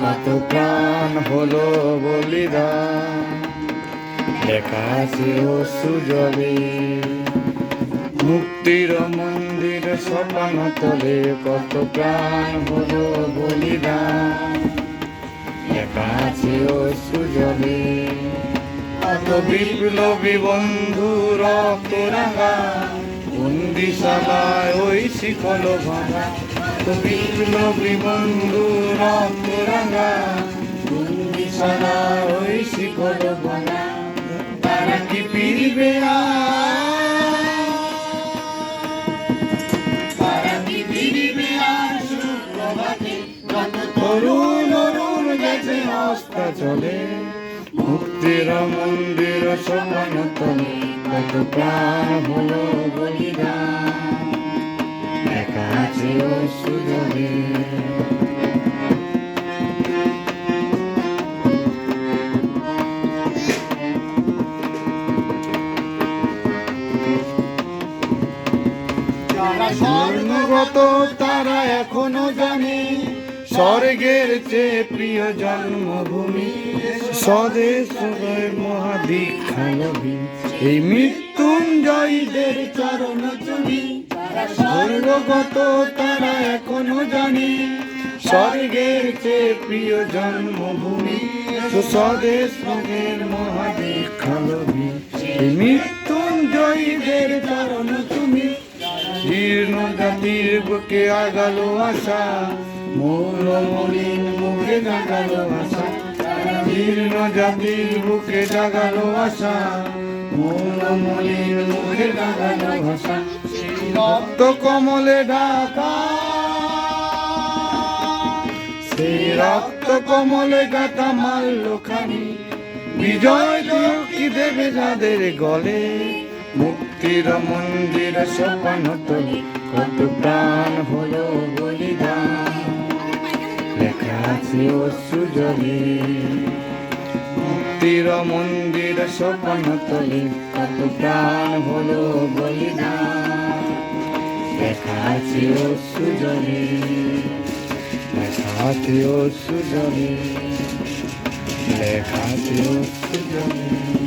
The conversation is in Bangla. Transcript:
কত প্রাণ হলো বলিদান লেখা আছে মুক্তির মন্দির সপান তলে কত প্রাণ হলো বলিদান লেখা আছে কত বিপ্লবী বন্ধু রক্ত রাঙা, বন্দিশালায় ওই শিখল ভাঙা কত বন্ধু রক্ত রাঙা বন্দিশালায় ওই শিখল ভাঙা তারা কি ফিরবে তারা কি কত তরুণ অরুণ গেছে হস্তা চলে মুক্তির মন্দির সমান তলে কত প্রাণ হলো বলিদান আছে যারা তারা এখনও জানে, স্বর্গের চেয়ে প্রিয় জন্মভূমি স্বদেশ মহাদীক্ষা এই মৃত্যুঞ্জয়ীদের চরণ চুরি স্বর্গগত তারা এখনও জানে, স্বর্গের চেয়ে প্রিয় জন্মভূমি স্বদেশ মহাদীক্ষা নবী মৃত্যুঞ্জয়ীদের চরণ তুমি, জীর্ণ জাতির বুকে আগালো আশা মৌল মলিন মুখে জাগালো আশা, জীর্ণ জাতির বুকে জাগালো আশা মৌল মলিন মুখে জাগালো আশা। রক্ত কমলে ঢাকা। সেই রক্ত কমলে গাথা মারল খানি বিজয় কি দেবে যাদের গলে। মুক্তির মন্দির সোপান তলে কত প্রাণ হলো বলিদান। লেখা আছে ও সুজলে মুক্তির মন্দির সোপান তলে কত প্রাণ হলো বলিদান। লেখা আছে ও সুজলে লেখা আছে ও সুজলে লেখা আছে ও সুজলে